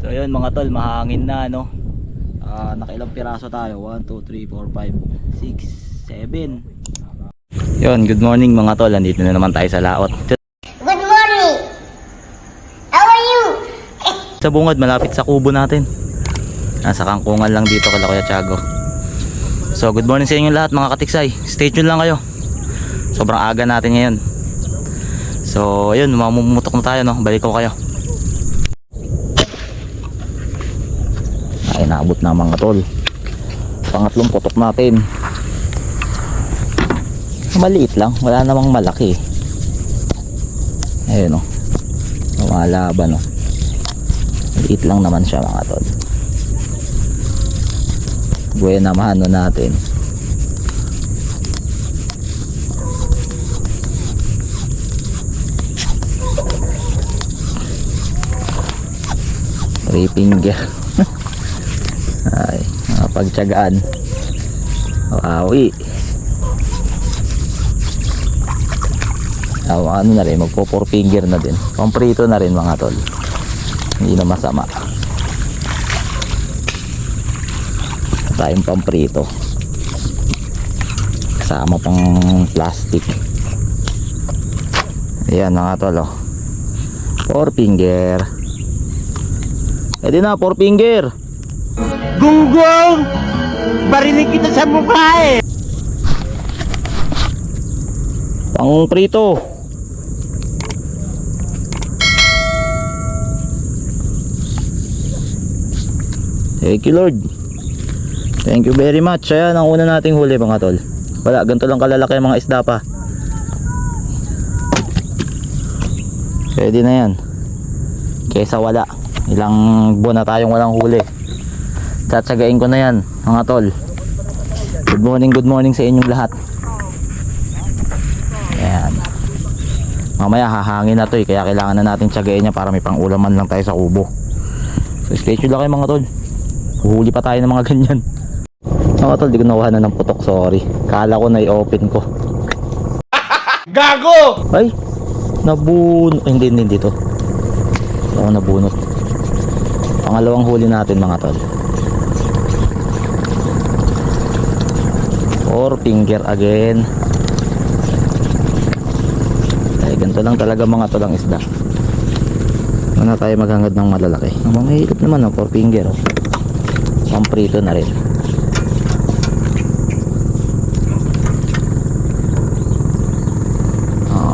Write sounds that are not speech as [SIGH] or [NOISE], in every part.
So ayun mga tol, mahangin na no. Ah, nakailang piraso tayo? 1, 2, 3, 4, 5, 6, 7. Yun, good morning mga tol. Andito na naman tayo sa laot. Good morning. How are you? Sa bungad, malapit sa kubo natin. Nasa kangkungan lang dito kala Kuya Tiago. So good morning sa inyo lahat mga katiksay. Stay tuned lang kayo. Sobrang aga natin ngayon. So ayun, mamumutok na tayo no. Balik ko kayo. Ay, naabot na mga tol. Pangatlong putok natin. Maliit lang, wala namang malaki. Ayun oh. Lumalaban oh. Maliit lang naman siya mga tol. Buena mahano natin. Three finger. Ay, mga pagtsagaan. Wawi. Ah, ano na rin, magpo four finger na din. Pamprito na rin mga tol. Hindi na masama. Tayong pamprito. Kasama pang plastic. Ayan mga tol oh. Four finger. Pwede na, four finger. Gunggong! Barinig kita sa mukha eh! Pang prito. Thank you Lord. Thank you very much. Ayan ang una nating huli mga tol. Wala, ganito lang kalalaki ang mga isda pa. Pwede na yan. Kesa wala. Ilang buwan na tayong walang huli. Tsatsagain ko na yan mga tol. Good morning, good morning sa inyong lahat. Ayan. Mamaya hahangin na to eh, kaya kailangan na natin tiyagain niya para may pang-ulaman lang tayo sa kubo. So stay tuned lang kayo mga tol. Huhuli pa tayo ng mga [LAUGHS] ganyan. Mga tol, di ko nakuha na ng putok, sorry. Kala ko na i-open ko. [LAUGHS] Gago! Ay! Nabunot. Hindi, hindi dito. Ako nabunot. Pangalawang huli natin mga tol. Four finger again. Ay, ganito lang talaga mga tol ang isda. Ano tayo maghangad ng malalaki. Ang mga hilip naman, oh, four finger. Oh. Pamprito na rin.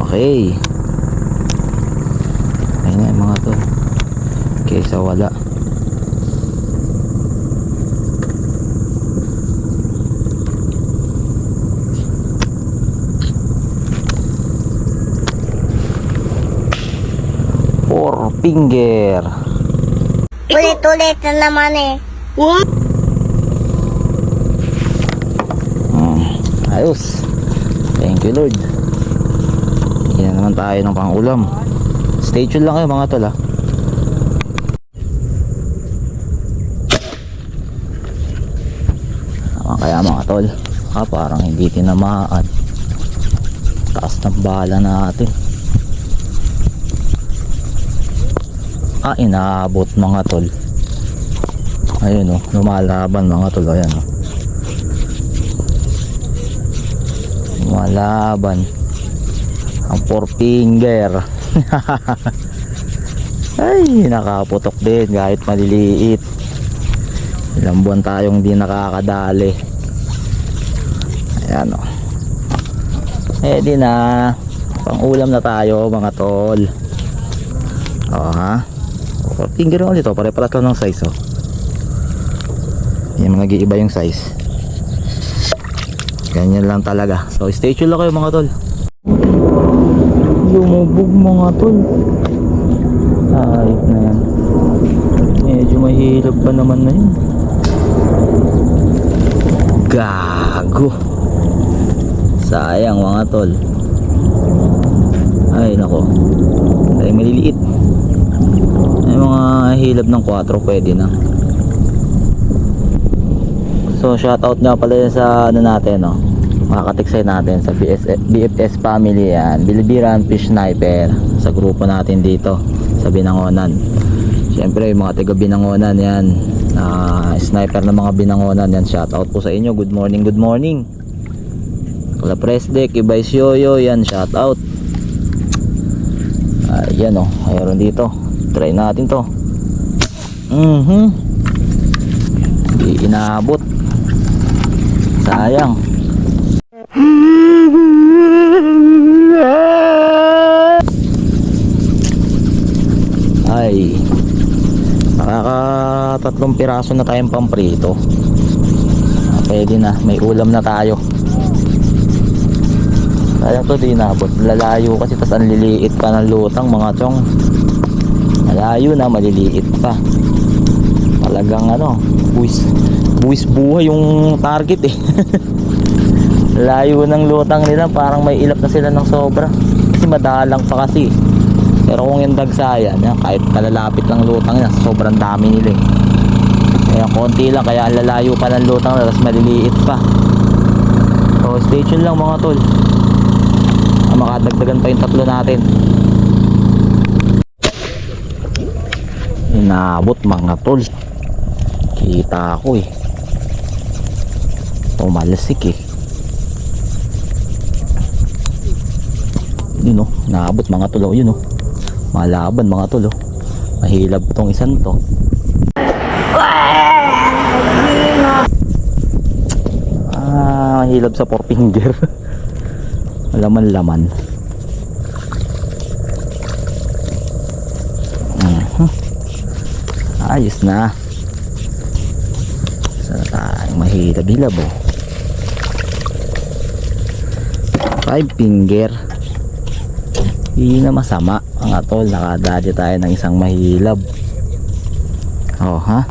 Okay. Ayun na yung mga to. Kesa wala. Four finger. Ulit-ulit na naman eh. Hmm, ayos. Thank you Lord. Yan naman tayo ng pangulam. Stay tuned lang kayo mga tol ah. Ah, kaya mga tol, ah, parang hindi tinamaan. Taas ng bala natin. Ah, inaabot mga tol. Ayun oh, lumalaban mga tol. Ayan oh. Lumalaban. Ang four finger. [LAUGHS] Ay, nakaputok din kahit maliliit. Ilang buwan tayong di nakakadali. Ayan o. Eh di na. Pang ulam na tayo mga tol. O ha. Finger ulit o. Pare-paras lang ng size o. Yung mga iba yung size. Ganyan lang talaga. So stay tuned lang kayo mga tol. Lumubog mga tol. Ayop na yan. Medyo mahirap pa naman na yun. Gago. Sayang mga tol. Ay nako. Ay maliliit. Ay mga hilab ng 4 pwede na. So shoutout nga pala yan sa ano natin no. Mga katiksay natin sa BS, BFS family yan. Bilibiran Fish Sniper sa grupo natin dito sa Binangonan. Siyempre, yung mga taga binangonan yan. Ah, sniper ng mga binangonan yan. Shout out po sa inyo. Good morning, good morning. Kala Presdek, Ibay Yoyo, yan. Shout out. Ayan oh, mayroon dito. Try natin to. Mhm. Hindi inabot. Sayang. Ay. Nakakatatlong piraso na tayong pamprito. Ah, pwede na, may ulam na tayo. Kaya to di inabot. Lalayo kasi tas ang liliit pa ng lutang mga chong. Malayo na, maliliit pa. Talagang ano, buwis, buwis buhay yung target eh. [LAUGHS] Layo ng lutang nila, parang may ilap na sila ng sobra. Kasi madalang pa kasi. Pero kung yung dagsayan, yan, kahit kalalapit lang lutang niya, sobrang dami nila eh. Kaya konti lang, kaya lalayo pa ng lutang tapos maliliit pa. So stay tuned lang mga tol. Makadagdagan pa yung tatlo natin. Inabot mga tol. Kita ko eh. Pumalasik eh. Yun oh, naabot mga tol oh, yun oh. Malaban mga tol oh. Mahilab tong isang to. Ah, mahilab sa four finger. [LAUGHS] Laman-laman. Mhm. Ayos na. Sana tayong mahilab-hilab oh. Five finger. Hindi na masama mga tol. Nakadali tayo ng isang mahilab. Oh ha?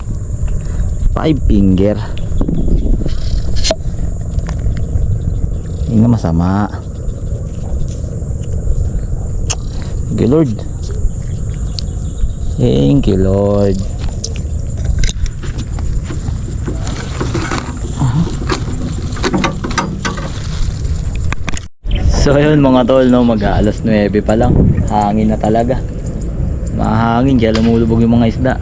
Five finger. Hindi na masama. You Lord. Thank you Lord. So ayun mga tol no, mag alas 9 pa lang. Hangin na talaga. Mahangin kaya lumulubog yung mga isda.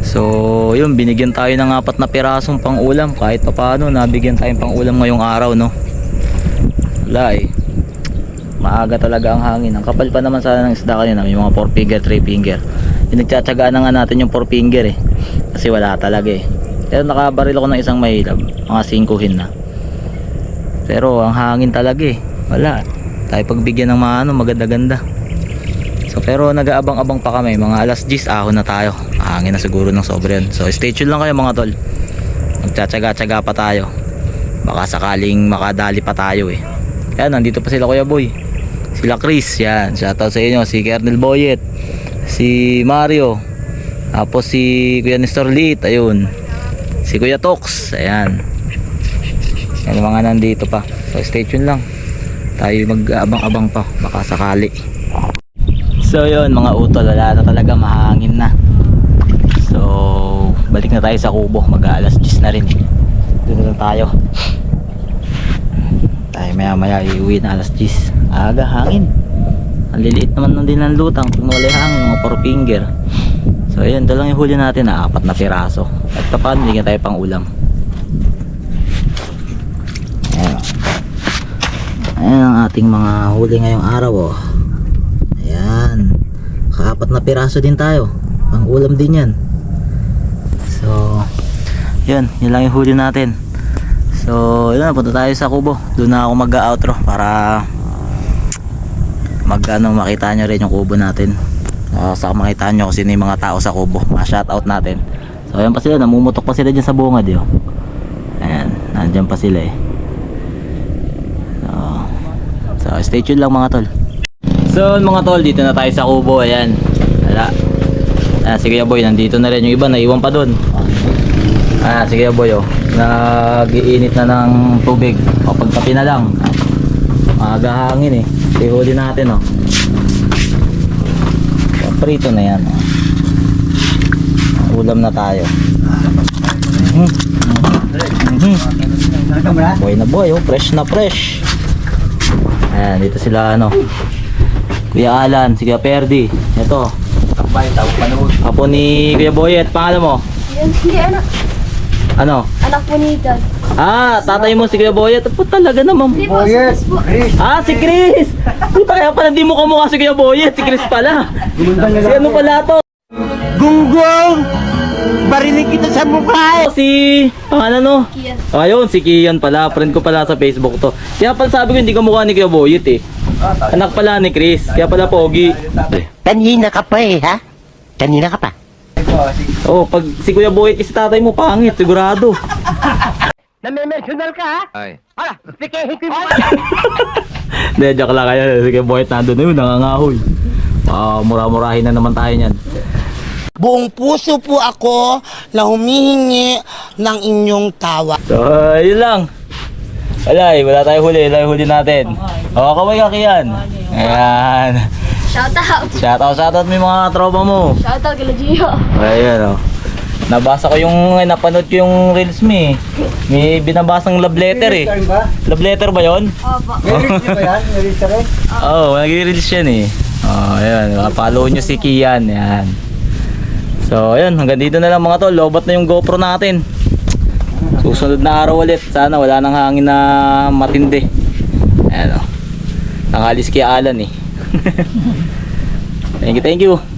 So yun, binigyan tayo ng apat na pirasong pang ulam. Kahit pa paano, nabigyan tayong pang ulam ngayong araw no. Wala eh. Maaga talaga ang hangin. Ang kapal pa naman sana ng isda kanina. May mga 4 finger, 3 finger. Pinagtsatsagaan na nga natin yung 4 finger eh. Kasi wala talaga eh. Pero nakabaril ako ng isang mahilab. Mga 5 hin na. Pero ang hangin talaga eh. Wala. Tayo pagbigyan ng mga ano, maganda-ganda. So pero nag-aabang-abang pa kami. Mga alas 10 ahon na tayo. Hangin na siguro ng sobra yan. So stay tuned lang kayo mga tol. Magtsatsaga-tsaga pa tayo. Baka sakaling makadali pa tayo eh. Yan, nandito pa sila Kuya Boy. Sila Chris, yan. Shoutout sa inyo. Si Kernel Boyet. Si Mario. Tapos si Kuya Nestor Lit. Ayun. Si Kuya Tox. Ayan. Yan mga nandito pa. So stay tuned lang. Tayo mag-abang-abang pa. Baka sakali. So yun mga utol. Wala na talaga. Mahangin na. So balik na tayo sa kubo. Mag-aalas 10 na rin eh. Doon na tayo. Tayo maya maya iuwi na alas 10. Aga hangin. Ang liliit naman din ng lutang. Pag wala hangin. Mga 4 finger. So ayun. Ito lang yung huli natin na apat na piraso. At paano hindi tayo pang ulam. Ayan. Ayan ang ating mga huli ngayong araw oh. Ayan. Kaapat na piraso din tayo. Pang ulam din yan. So, yun. Yun lang yung huli natin. So, yun. Punta tayo sa kubo. Doon na ako mag-outro para mag ano, makita nyo rin yung kubo natin. Uh, saka makita nyo kung yung mga tao sa kubo. Mga shoutout natin. So, ayan pa sila. Namumutok pa sila dyan sa bungad yun. Ayan. Nandyan pa sila eh. So, so stay tuned lang mga tol. So mga tol, dito na tayo sa kubo. Ayan. Wala. Ah, sige boy, nandito na rin yung iba, naiwan pa doon. Ah, sige boy, oh. Nag-iinit na ng tubig. O pagkapi na lang. Maaga hangin eh. Ihuli natin, oh. Prito na yan, oh. Ulam na tayo. Mhm. Mhm. Boy na boy, oh. fresh na fresh. Ayan, dito sila ano. Kuya Alan, si Kuya Perdi. Ito. Apo ni Kuya Boyet, pangalan mo? Yan, hindi anak. Ano? Anak po ni Dad. Ah, tatay mo si Kuya Boyet. Po talaga naman. Hindi po, yes. po. Ah, si Chris! [LAUGHS] Puta kaya pala di mo kamukha si Kuya Boyet. Si Chris pala. Si ano pala to? Gunggong! Barinig kita sa mukha eh! Si... Pangalan no? Kian. Ayun, si Kian pala. Friend ko pala sa Facebook to. Kaya pala sabi ko hindi kamukha ni Kuya Boyet eh. Anak pala ni Chris. Kaya pala pogi. Kanina ka pa eh, ha? Kanina ka pa. Oh, pag si Kuya Boyet kasi tatay mo, pangit. Sigurado. Name-mentional ka, ha? Ay. Hala, sikihin ko yung Hindi, joke lang kayo. Si Kuya Boyet nandun na yun, nangangahoy. Ah, mura-murahin na naman tayo niyan. Buong puso po ako na humihingi ng inyong tawa. So, yun lang. Wala eh, wala tayo huli. Wala huli natin. O, kaway ka Kian. Ayan. Shout out. Shoutout, shoutout mo yung mga tropa mo. Shout out kila Gio. Ayan o. Nabasa ko yung, napanood ko yung reels mo eh. May binabasang love letter eh. Love letter ba yon? Opo. Oo, oh, nag-reels yan eh. Oh, ayan. Follow nyo si Kian. Ayan. So, ayan. Hanggang dito na lang mga tol. Lobat na yung GoPro natin. Susunod na araw ulit. Sana wala nang hangin na matindi. Ayan o. Nangalis kay Alan eh. [LAUGHS] thank you, thank you.